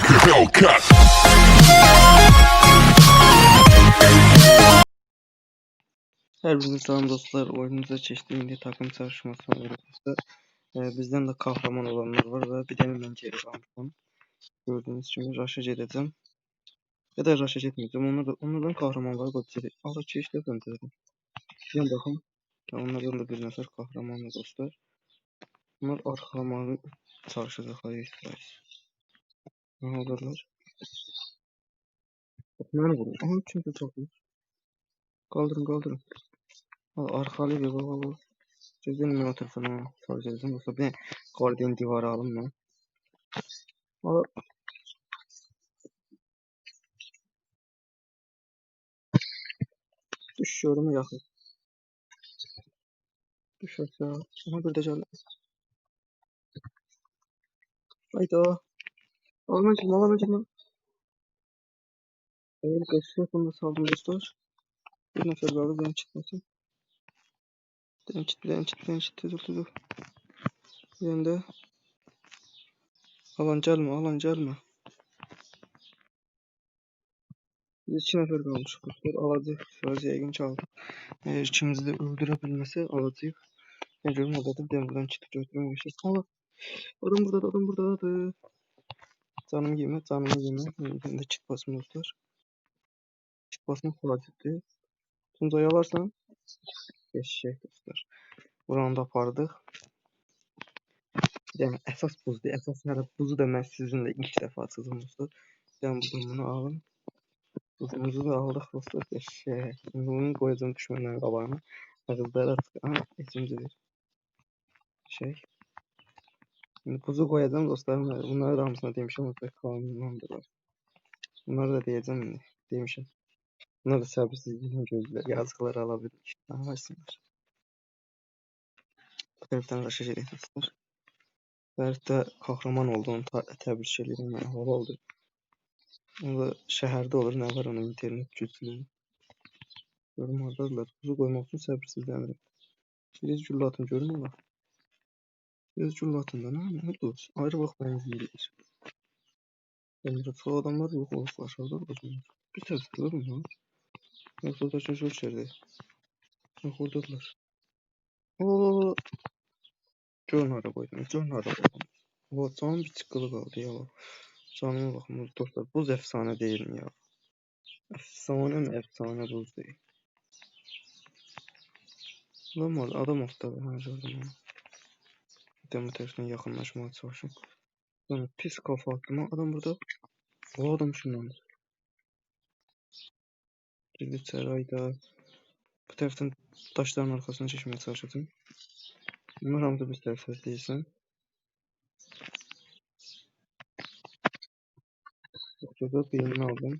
like a Hellcat. Her birinize selam dostlar. Oyunumuza çeşitli takım çalışması var arkadaşlar. Ee, bizden de kahraman olanlar var ve bir tane ben geri kalmışım. Gördüğünüz gibi rush'a edeceğim. Ya da rush'a etmeyeceğim. Onlar da, onlardan kahraman var. Bak geri. Allah çeşitli gönderdim. Bir bakın. Onlardan da bir nefer kahraman var dostlar. Bunlar arkalamalı çalışacaklar istiyoruz. Ne olurlar? Ne vurun? Aha çünkü iyi. Kaldırın kaldırın. Al arkalı bir baba baba. Sizin mi otursun ha? Soracağız yoksa bir guardian divarı alın mı? Al. Düşüyorum yakın. Düş aşağı. Ama bir de canlı. Hayda. Alamacım alamacım. Evet kaçtı yapımda saldım dostlar. Bir nefer kaldı ben çıkmasın. Ben çıktı ben çıktı ben çıktı dur dur de alan gelme alan gelme. Biz iki nefer kalmış dostlar. Alıcı sadece yaygın çaldı. Eğer ikimizi de öldürebilmese alacağız. Ben görüm orada ben buradan götürüm geçti. Allah. Adam burada adam burada. Canım yeme canım yeme. Ben de çıkmasın dostlar. Çıkmasın kolay çıktı. Tuncay'ı alarsan. Eşek dostlar. Buranı da apardık. Yani əsas buzdur. Əsas hələ buzu da mən sizinlə ilk dəfə açacağım dostlar. Buradan bunu alın. Buzumuzu da aldıq dostlar. Eşek. Şimdi bunu koyacağım düşmənin qabağına. Ağızları açıq. Aha, ikinci bir şey. Şimdi buzu koyacağım dostlarım. Bunları da hamısına demişim. Orada kanunlandırlar. Bunları da diyeceğim indi. Demişim. Bunlar da səbirsizliklə gözlər. Yazıqlar alabilir. Aha, açsınlar. Bu tərəfdən qaşa gedik dostlar. Fərid də kahraman olduğunu təbrik edirəm. Yəni hava oldu. O da şəhərdə olur. Nə var onun internet güclü. Görüm hardadılar. Buzu qoymaq üçün səbirsizlənirəm. Biraz güllə atın görüm ola. Atın da. Nə, nə oldu? Ayrı vaxt bənzəyirlər. Əmrə çox adamlar yox olub aşağıda bozulur. Bir tərəfdə görüm ya. Yoxsa da çox çox yerdə. Yox oradadılar. Oo. Qoydum. Görün hara qoydum. O canım bir çıqqılı qaldı ya. Canıma baxın dostlar. Buz əfsanə deyilmi ya? Əfsanə mi əfsanə buz deyil. Lan var adam ortada. Ha gördüm onu. Demo tərəfindən yaxınlaşmağa çalışım. Lan pis kafa attım ha. Adam burada. O adam şundan. Girdi içeri ayda. Bu tərəfdən daşların arxasına çəkməyə çalışacağım. Bunlar hamısı biz tərəfdə deyilsən. Yoksa birini aldım.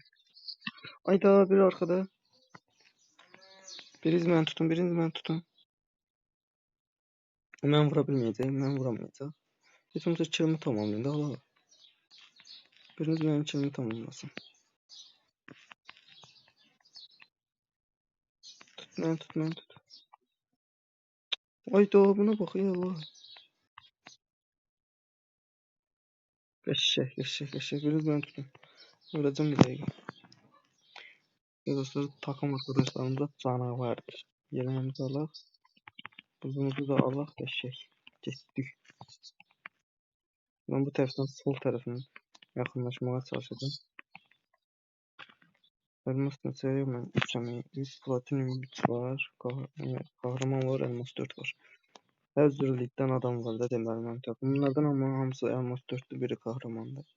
Ayda biri arkada. Biriniz beni tutun, biriniz beni tutun. Mən vura bilməyəcəyəm, mən vuramayacaq. Heç olmasa kilimi tamamlayın da ala. Biriniz mənim kilimi tamamlasın. Tut, mən tut, mən tut. Ayda, buna bax, ey Allah. Qəşək, qəşək, qəşək. Biriniz mənim tutun. Öləcəm bir dəqiqə. Dostlar, takım arkadaşlarımda canavardır. Yerimimizi alaq. Buzumuzu da alaq eşek. Getdik. Ben bu tərəfdən sol tərəfindən yaxınlaşmağa çalışacağım. Elmas neçəyə mən 3 əmi, 3 platinum 3 var, qah- yəni kahraman var, elmas 4 var. Hər cür ligdən adam var da deməli mənim takımlardan amma hamısı elmas 4-dür, biri kahramandır.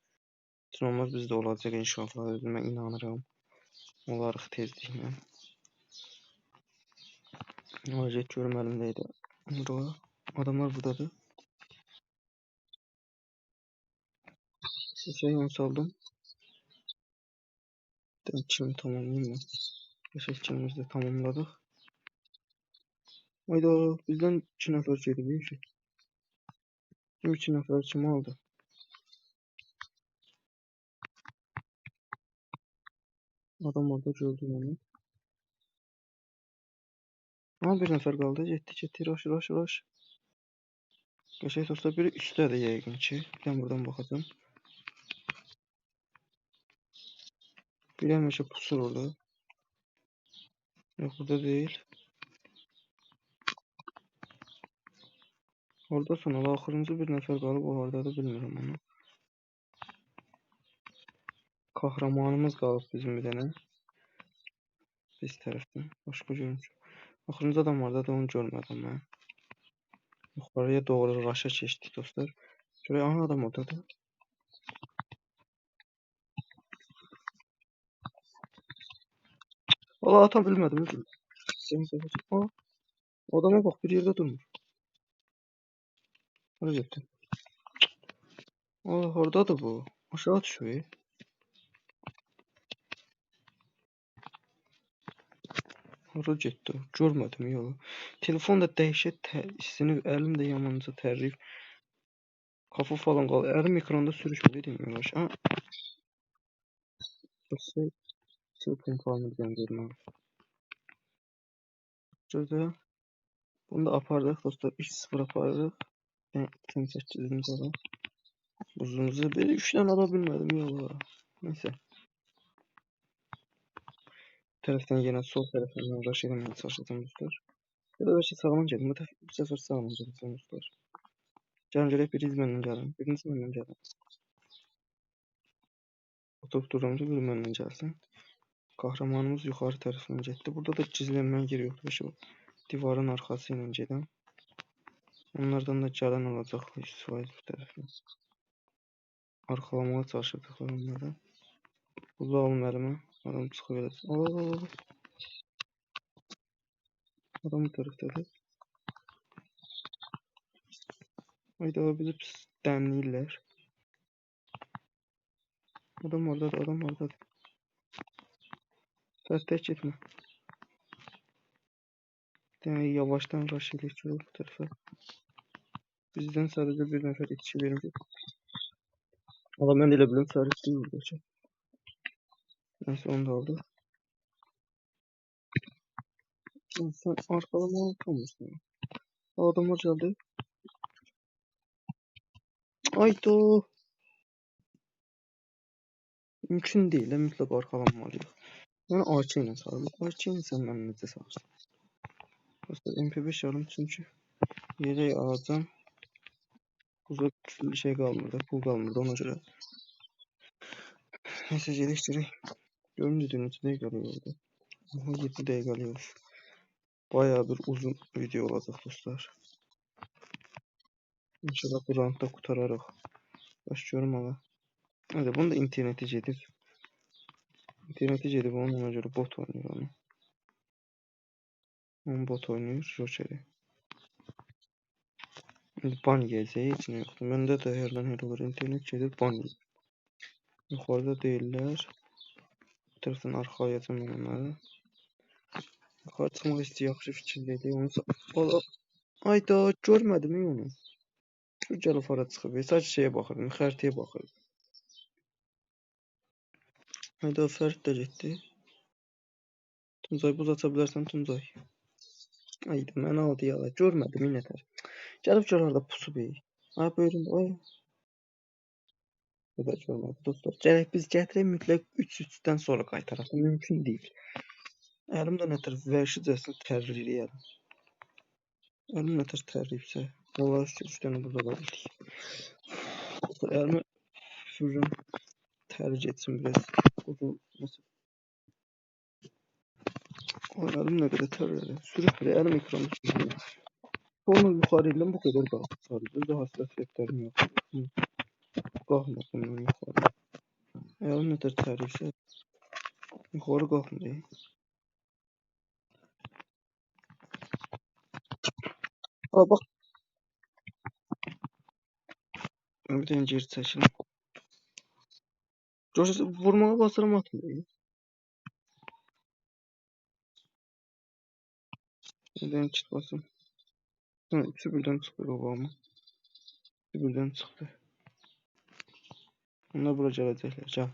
Heç olmaz bizdə olacaq inşallah, özümə inanıram. Olarıq tezliklə. Görüm əlimdəydi. Bura adamlar buradadır. Seçeyi yan saldım. Çimi tamamlayayım mı? Yaşak çimimizi de tamamladık. Hayda bizden 2 nəfər şeydi bu işi. Kim 2 nəfər kimi aldı? Adam orada gördüm onu. Ama bir nəfər qaldı. Getdi, getdi. Roş, roş, roş. Qəşəng dostlar biri üstədir yəqin ki. Ben buradan baxacağım. Biri həmişə pusur orada. Yox, burada deyil. Orada son ala axırıncı bir nəfər qalıb, o hardadır bilmirəm onu. Kahramanımız qalıb bizim bir dənə. Biz tərəfdən. Başqa görmüşəm. Axırıncı adam vardı, onu görmədim mən. Yuxarıya doğru raşa keçdik dostlar. Görək, aha adam oradadır. Valla ata bilmədim. Aa, adama bax, bir yerdə durmur. Hara getdi? Aa, hardadır bu? Aşağı düşüyor. Hara getdi? o? Görmədim yolu. Telefon da dəhşət isinib, əlim də yamanca tərləyib. Kafa falan qalır. Əlim ekranda sürüşmür yavaş. Ha. Şey, Çılpın falan göndermem. Şurada bunu da apardıq dostlar. 3-0 apardıq. Ben 28. adam. Uzunumuzu bir 3 tane ala bilmədim yola. Neyse. Tərəfdən yenə sol uğraş eləməyə çalışacağım dostlar. Ya da sağlam geldim. Bu, bu sefer dostlar. Gəlin görək biriniz məndən gəlin. Biriniz məndən gəlin. Oturub durumca biri məndən gəlsin. Kahramanımız yuxarı tərəfdən getdi. Burada da gizlənmə yeri yoxdur. Şu divarın arxası ilə gedən. Onlardan da gələn olacaq 100% bu tərəfdən. Arxalamağa çalışacaqlar onları. Bunu alım əlimə. Adam çıxıb eləsin. Al, al, al, al. Adam bu tərəfdədir. Hayda bizi pis dənləyirlər. Adam oradadır, adam oradadır. Fərt tək getmə. Yəni yavaşdan rush ki, bu tərəfə. Bizdən sadəcə bir nəfər itki vermiş. Amma mən elə bildim Fərid deyil bu ki. Nəysə onu da aldı. Lan Sen arkalama unutmamışsın. O adamlar geldi. Aydo. Mümkün değil. de Mütləq arxalanmalıyıq. Yəni AK ilə sarılır. AK ilə sən mənim necə sarılsın? Dostlar MP5 alım çünki yedək alacam. Uzaq bir şey qalmırdı. Pul qalmırdı ona görə. Neyse gedək Göründü neçə dəqiqə oldu. Aha 7 dəqiqə olmuş. Bayağı bir uzun video olacaq dostlar. İnşallah bu roundda qutararıq. Baş görüm ala. Hadi bunu da interneti gedib. İnterneti gedib onun ona görə bot oynayır onu. Onun bot oynayır Jokeri. Ban heç nə yoxdur. Məndə də hərdən hər olur internet gedib ban yiyir. Yuxarıda deyirlər. Bu tərəfdən arxalayacam mən onları. Yuxarı çıxmaq istəyir, yaxşı fikir dedi. Onu Ala. Ayda görmədim onu. Şu gəlib ora çıxıb. Sadəcə şeyə baxırdım, xəritəyə baxırdım. Ayda Fərid də getdi. Tuncay buz aça bilərsən Tuncay. Ayda mən aldı yala. Görmədim nətər. Gəlib gör orada pusub ey. Ay buyurun. Ay. Bu da dostlar. Gərək biz gətirək mütləq 3-3-dən sonra qaytaraq. Mümkün deyil. Əlimdə nətər vəhşicəsinə tərləyirəm. Əlim nətər tərləyibsə. Vallahi şükür 3 dənə burada var. Dostlar əlimi sürürüm. Təri getsin biraz. Uzun. Ay əlim nə qədər tərlədi. Sürüb belə əlim ekranı sürüyor. Sonra edirəm bu qədər qalxdı sadəcə. Özü həssasiyyətlərim yox. Hı. гохмох юм уу хор. Я өнөдөр цааришээ. Хор гохмох юм. Обо. Амтэн жир цааш. Жош бурмага басрамат юм. Эдэнч болсон. Тэгвэл зөв л өнцгөр байгаа юм. Зөв л өнцгөр. Birdən çıxdı. Onlar bura gələcəklər. Gəl.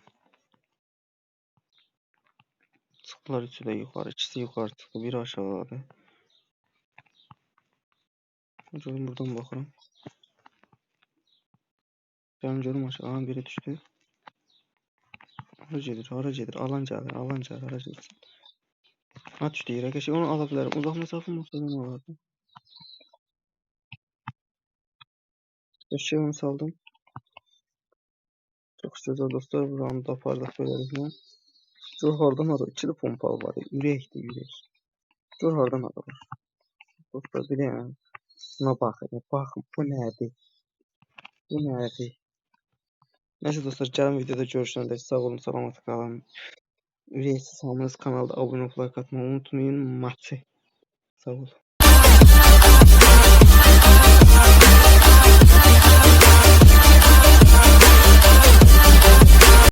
Çıxdılar üçü də yuxarı. İkisi yuxarı çıxdı. Biri aşağıdadır. Görüm buradan baxıram. Gəlin görüm aşağı. Aha, biri düşdü. Hara gedir, hara gedir, alan gəlir, alan gəlir, hara getsin. At deyir, qəşəng onu ala bilərəm. Uzaq məsafə olsa onu alardım. Eşeğimi saldım. Güzel dostlar. Round'u apardıq beləliklə. Gör hardan hara ikili pompalı var. Ürəkdir, ürək. Gör hardan hara var. Dostlar biləyəm. Buna baxın, baxın bu nədir? Bu nədir? Neyse dostlar gəlin videoda görüşənə dək sağ olun, salamat qalın. Ürəksiz hamınız kanalda abunə olub like atmayı unutmayın. Maçı. Sağ olun.